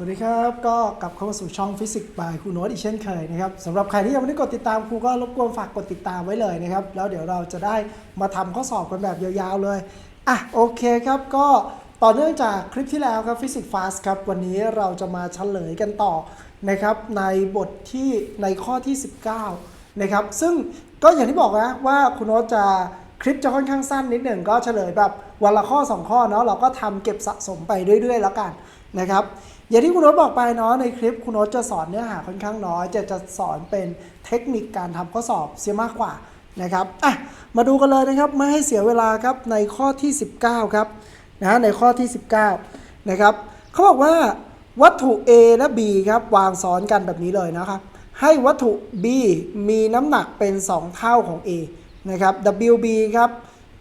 สวัสดีครับ ก็กลับเข้ามาสู่ช่องฟิสิกส์บายครูโน้ตอีกเช่นเคยนะครับสำหรับใครที่ยังไม่ได้กดติดตามครูก็รบกวนฝากกดติดตามไว้เลยนะครับ แล้วเดี๋ยวเราจะได้มาทำข้อสอบกันแบบยาวๆเลยอะโอเคครับก็ต่อเนื่องจากคลิปที่แล้วครับฟิสิกส์ฟาสครับวันนี้เราจะมาเฉลยกันต่อนะครับในบทที่ในข้อที่ 19นะครับซึ่งก็อย่างที่บอกนะว่าคุณโน้ตจะคลิปจะค่อนข้างสั้นนิดหนึ่งก็เฉลยแบบวันละข้อ 2 ข้อเนาะเราก็ทำเก็บสะสมไปเรื่อยๆ แล้วกันนะครับ อย่างที่คุณโน้ตบอกไปเนาะในคลิปคุณโน้ตจะสอนเนื้อหาค่อนข้างน้อย จะจะสอนเป็นเทคนิคการทำข้อสอบเสียมากกว่านะครับอะมาดูกันเลยนะครับไม่ให้เสียเวลาครับในข้อที่ 19ครับนะในข้อที่ 19นะครับเขาบอกว่าวัตถุ A และ B ครับวางซ้อนกันแบบนี้เลยนะครับ ให้วัตถุ B มีน้ำหนักเป็น 2 เท่าของ A นะครับ WB ครับ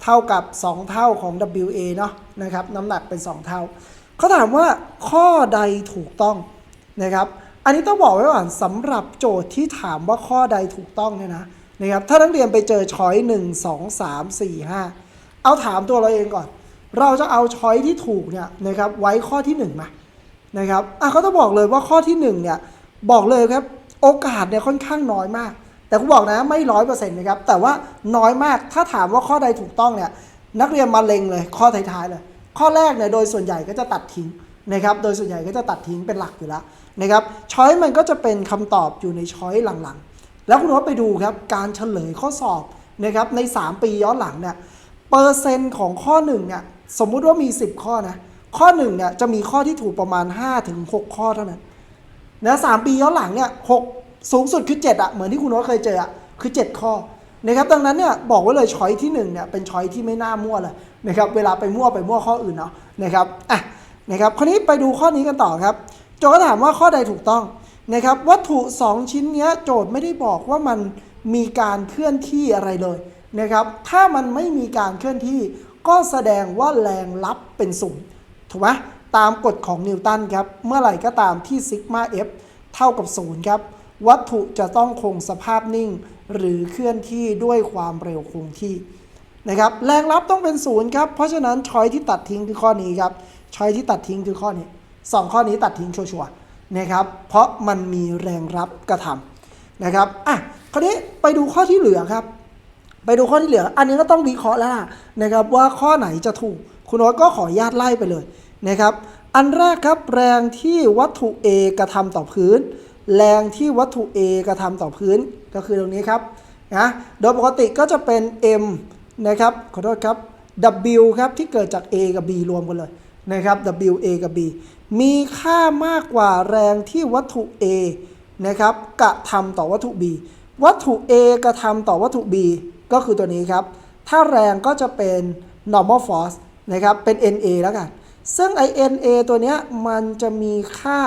เท่ากับ 2 เท่าของ WA เนาะนะครับน้ำหนักเป็น 2 เท่า เขาถามว่าข้อใดถูกต้องนะครับ อันนี้ต้องบอกไว้ก่อนสำหรับโจทย์ที่ถามว่าข้อใดถูกต้องเนี่ยนะนะครับ ถ้านักเรียนไปเจอช้อยหนึ่งสองสามสี่ห้าเอาถามตัวเราเองก่อน เราจะเอาช้อยที่ถูกเนี่ยนะครับไว้ข้อที่หนึ่งไหมนะครับอะเขาต้องบอกเลยว่าข้อที่หนึ่งเนี่ยบอกเลยครับโอกาสเนี่ยค่อนข้างน้อยมาก แต่ผมบอกนะไม่ร้อยเปอร์เซ็นต์นะครับแต่ว่าน้อยมากถ้าถามว่าข้อใดถูกต้องเนี่ยนักเรียนมาเล็งเลยข้อท้ายๆเลย ข้อแรกเนี่ยโดยส่วนใหญ่ก็จะตัดทิ้งนะครับ โดยส่วนใหญ่ก็จะตัดทิ้งเป็นหลักอยู่แล้วนะครับ ช้อยมันก็จะเป็นคำตอบอยู่ในช้อยหลังๆ แล้วคุณว่าไปดูครับการเฉลยข้อสอบนะครับใน 3 ปีย้อนหลังเนี่ยเปอร์เซ็นต์ของข้อ1เนี่ยสมมุติว่ามี 10 ข้อนะข้อ1เนี่ยจะมีข้อที่ถูกประมาณ5-6ข้อเท่านั้นนะสามปีย้อนหลังเนี่ยหกสูงสุดคือ 7อะเหมือนที่คุณโน้ตเคยเจออะคือ 7 ข้อนะครับดังนั้นเนี่ยบอกไว้เลยช้อยที่1เนี่ยเป็นช้อยที่ไม่น่ามั่วเลย นะครับเวลาไปมั่วไปมั่วข้ออื่นเนาะนะครับอะนะครับคราวนี้ไปดูข้อนี้กันต่อครับ โจทย์ก็ถามว่าข้อใดถูกต้องนะครับ วัตถุ 2 ชิ้นนี้โจทย์ไม่ได้บอกว่ามันมีการเคลื่อนที่อะไรเลยนะครับ ถ้ามันไม่มีการเคลื่อนที่ ก็แสดงว่าแรงลับเป็นศูนย์ถูกไหมตามกฎของนิวตันครับ เมื่อไหร่ก็ตามที่ซิกมา F เท่ากับศูนย์ครับ วัตถุจะต้องคงสภาพนิ่ง หรือเคลื่อนที่ด้วยความเร็วคงที่ นะครับแรงรับต้องเป็นศูนย์ครับ เพราะฉะนั้นช้อยที่ตัดทิ้งคือข้อนี้ครับช้อยที่ตัดทิ้งคือข้อนี้สองข้อนี้ตัดทิ้งชัวร์ๆนะครับ เพราะมันมีแรงรับกระทำนะครับอะคราวนี้ไปดูข้อที่เหลือครับ ไปดูข้อที่เหลือ อันนี้ก็ต้องวิเคราะห์แล้วล่ะนะครับว่าข้อไหนจะถูก คุณโอ๊ตก็ขออนุญาตไล่ไปเลยนะครับ อันแรกครับแรงที่วัตถุ A กระทำต่อพื้น แรงที่วัตถุ A กระทำต่อพื้นก็คือตรงนี้ครับนะโดยปกติก็จะเป็น M นะครับขอโทษครับ W ครับที่เกิดจาก A กับ B รวมกันเลยนะครับ W A กับ B มีค่ามากกว่าแรงที่วัตถุ A นะครับกระทำต่อวัตถุ B วัตถุ A กระทำต่อวัตถุ B ก็คือตัวนี้ครับ ถ้าแรงก็จะเป็น normal force นะครับ เป็น NA แล้วกัน ซึ่งไอ NA ตัวเนี้ยมันจะมีค่า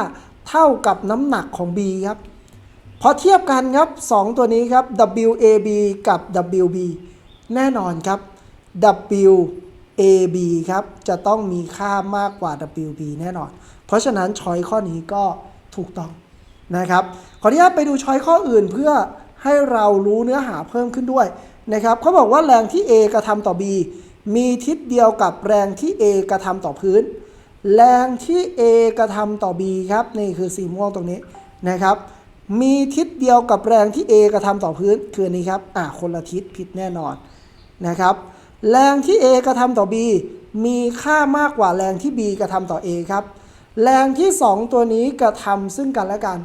เท่ากับน้ำหนักของ B ครับ พอเทียบกันครับ 2 ตัวนี้ครับ WAB กับ WB แน่นอนครับ WAB ครับ จะต้องมีค่ามากกว่า WB แน่นอน เพราะฉะนั้นช้อยข้อนี้ก็ถูกต้องนะครับ ขออนุญาตไปดูช้อยข้ออื่นเพื่อให้เรารู้เนื้อหาเพิ่มขึ้นด้วยนะครับเขาบอกว่าแรงที่ A กระทำต่อ B มีทิศเดียวกับแรงที่ A กระทำต่อพื้น แรงที่ A กระทำต่อ B ครับ นี่คือสีม่วงตรงนี้นะครับ มีทิศเดียวกับแรงที่ A กระทำต่อพื้น คือนี้ครับ อะคนละทิศผิดแน่นอน นะครับ แรงที่ A กระทำต่อ B มีค่ามากกว่าแรงที่ B กระทำต่อ A ครับ แรงที่ 2 ตัวนี้กระทำซึ่งกันและกัน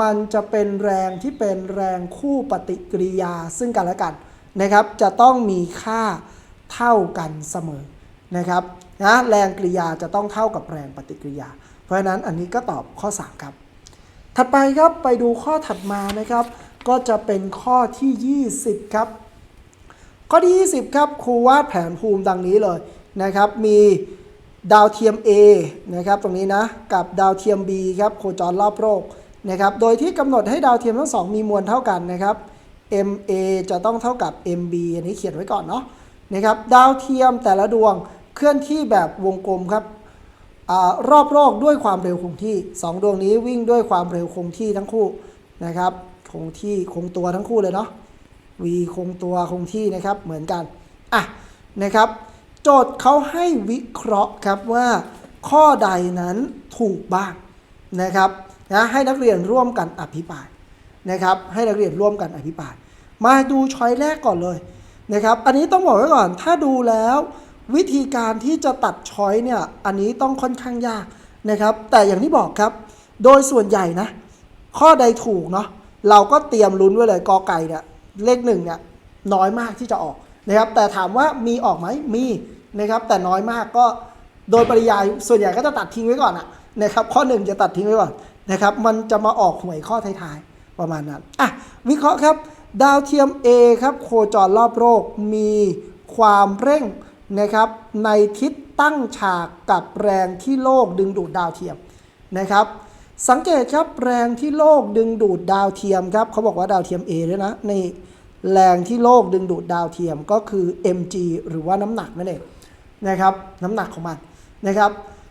มันจะเป็นแรงที่เป็นแรงคู่ปฏิกิริยาซึ่งกันและกันนะครับ จะต้องมีค่าเท่ากันเสมอนะครับนะแรงกริยาจะต้องเท่ากับแรงปฏิกิริยา เพราะฉะนั้นอันนี้ก็ตอบข้อ 3 ครับ ถัดไปครับไปดูข้อถัดมานะครับ ก็จะเป็นข้อที่ 20 ครับ ข้อที่ 20 ครับครูวาดแผนภูมิดังนี้เลยนะครับมีดาวเทียม A นะครับตรงนี้นะกับดาวเทียม B ครับโคจรรอบโลกนะครับโดยที่กำหนดให้ดาวเทียมทั้งสองมีมวลเท่ากันนะครับ MA จะต้องเท่ากับ MB อันนี้เขียนไว้ก่อนเนาะนะครับดาวเทียมแต่ละดวงเคลื่อนที่แบบวงกลมครับอรอบโลกด้วยความเร็วคงที่ 2 ดวงนี้วิ่งด้วยความเร็วคงที่ทั้งคู่นะครับคงที่คงตัวทั้งคู่เลยเนาะ v คงตัวคงที่นะครับเหมือนกันอะนะครับ โจทย์เขาให้วิเคราะห์ครับว่าข้อใดนั้นถูกบ้างนะครับนะให้นักเรียนร่วมกันอภิปรายนะครับ ให้นักเรียนร่วมกันอภิปราย มาดูช้อยแรกก่อนเลยนะครับ อันนี้ต้องบอกไว้ก่อน ถ้าดูแล้ววิธีการที่จะตัดช้อยเนี่ย อันนี้ต้องค่อนข้างยากนะครับ แต่อย่างที่บอกครับ โดยส่วนใหญ่นะ ข้อใดถูกเนาะ เราก็เตรียมลุ้นไว้เลยกอไก่เนี่ย เลขหนึ่งเนี่ยน้อยมากที่จะออกนะครับแต่ถามว่ามีออกไหมมีนะครับแต่น้อยมากก็โดยปริยายส่วนใหญ่ก็จะตัดทิ้งไว้ก่อนอะนะครับข้อหนึ่งจะตัดทิ้งไว้ก่อนนะครับมันจะมาออกหวยข้อท้ายๆประมาณนั้นอะวิเคราะห์ครับดาวเทียม A ครับโคจรรอบโลกมีความเร่งนะครับในทิศตั้งฉากกับแรงที่โลกดึงดูดดาวเทียมนะครับ สังเกตครับแรงที่โลกดึงดูดดาวเทียมครับเขาบอกว่าดาวเทียม A ด้วยนะในแรงที่โลกดึงดูดดาวเทียมก็คือ mg หรือว่าน้ำหนักนั่นเองนะครับน้ำหนักของมันนะครับ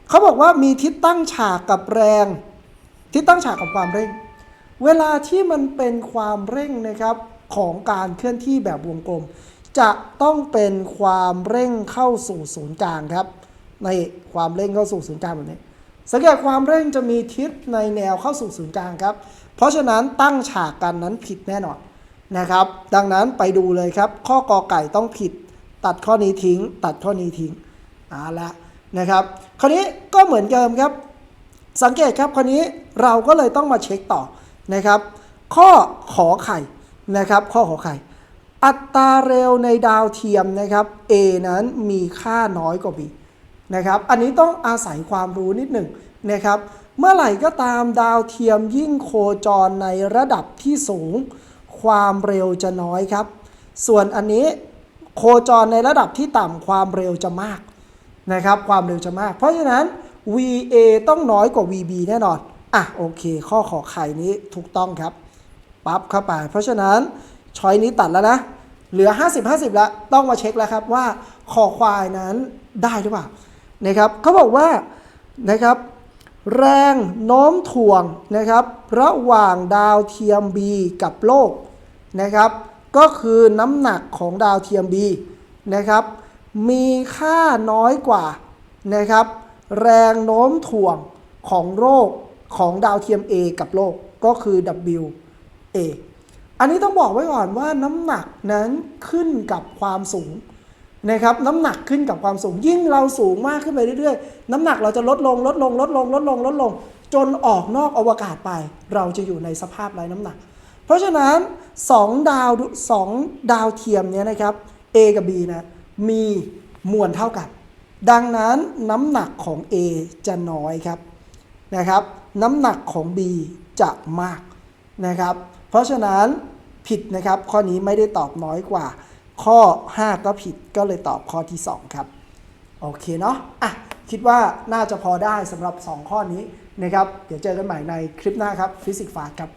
เขาบอกว่ามีทิศตั้งฉากกับแรง ทิศตั้งฉากกับความเร่ง เวลาที่มันเป็นความเร่งนะครับของการเคลื่อนที่แบบวงกลม จะต้องเป็นความเร่งเข้าสู่ศูนย์กลางครับในความเร่งเข้าสู่ศูนย์กลางแบบนี้ สังเกตความเร่งจะมีทิศในแนวเข้าสู่ศูนย์กลางครับ เพราะฉะนั้นตั้งฉากกันนั้นผิดแน่นอนนะครับ ดังนั้นไปดูเลยครับ ข้อกอไก่ต้องผิด ตัดข้อนี้ทิ้ง ตัดข้อนี้ทิ้งเอาละนะครับ คราวนี้ก็เหมือนเดิมครับ สังเกตครับคราวนี้เราก็เลยต้องมาเช็คต่อนะครับ ข้อขอไข่นะครับ ข้อขอไข่ อัตราเร็วในดาวเทียมนะครับ A นั้นมีค่าน้อยกว่า B นะครับ อันนี้ต้องอาศัยความรู้นิดหนึ่งนะครับ เมื่อไหร่ก็ตามดาวเทียมยิ่งโคจรในระดับที่สูง ความเร็วจะน้อยครับ ส่วนอันนี้โคจรในระดับที่ต่ำความเร็วจะมากนะครับ ความเร็วจะมาก เพราะฉะนั้น VA ต้องน้อยกว่า VB แน่นอน อะโอเค ข้อขอไข่นี้ถูกต้องครับ ปั๊บเข้าไป เพราะฉะนั้นช้อยนี้ตัดแล้วนะ เหลือ 50 50 แล้ว ต้องมาเช็คแล้วครับว่าคอควายนั้นได้หรือเปล่า นะครับเขาบอกว่านะครับแรงโน้มถ่วงนะครับระหว่างดาวเทียม B กับโลกนะครับก็คือน้ำหนักของดาวเทียม B นะครับมีค่าน้อยกว่านะครับแรงโน้มถ่วงของโลกของดาวเทียม A กับโลกก็คือ W A อันนี้ต้องบอกไว้ก่อนว่าน้ำหนักนั้นขึ้นกับความสูง นะครับน้ำหนักขึ้นกับความสูง ยิ่งเราสูงมากขึ้นไปเรื่อยๆ น้ำหนักเราจะลดลงลดลงลดลงลดลงลดลง จนออกนอกอวกาศไป เราจะอยู่ในสภาพไร้น้ำหนัก เพราะฉะนั้น 2 ดาวสองดาวเทียมเนี้ยนะครับ A กับ B นะมีมวลเท่ากัน ดังนั้นน้ำหนักของ A จะน้อยครับนะครับ น้ำหนักของ B จะมากนะครับ เพราะฉะนั้นผิดนะครับข้อนี้ไม่ได้ตอบน้อยกว่า ข้อ 5 ก็ผิดก็เลยตอบข้อที่ 2 ครับ โอเคเนาะอะคิดว่าน่าจะพอได้สำหรับ 2 ข้อนี้นะครับ เดี๋ยวเจอกันใหม่ในคลิปหน้าครับฟิสิกส์ฟาครับ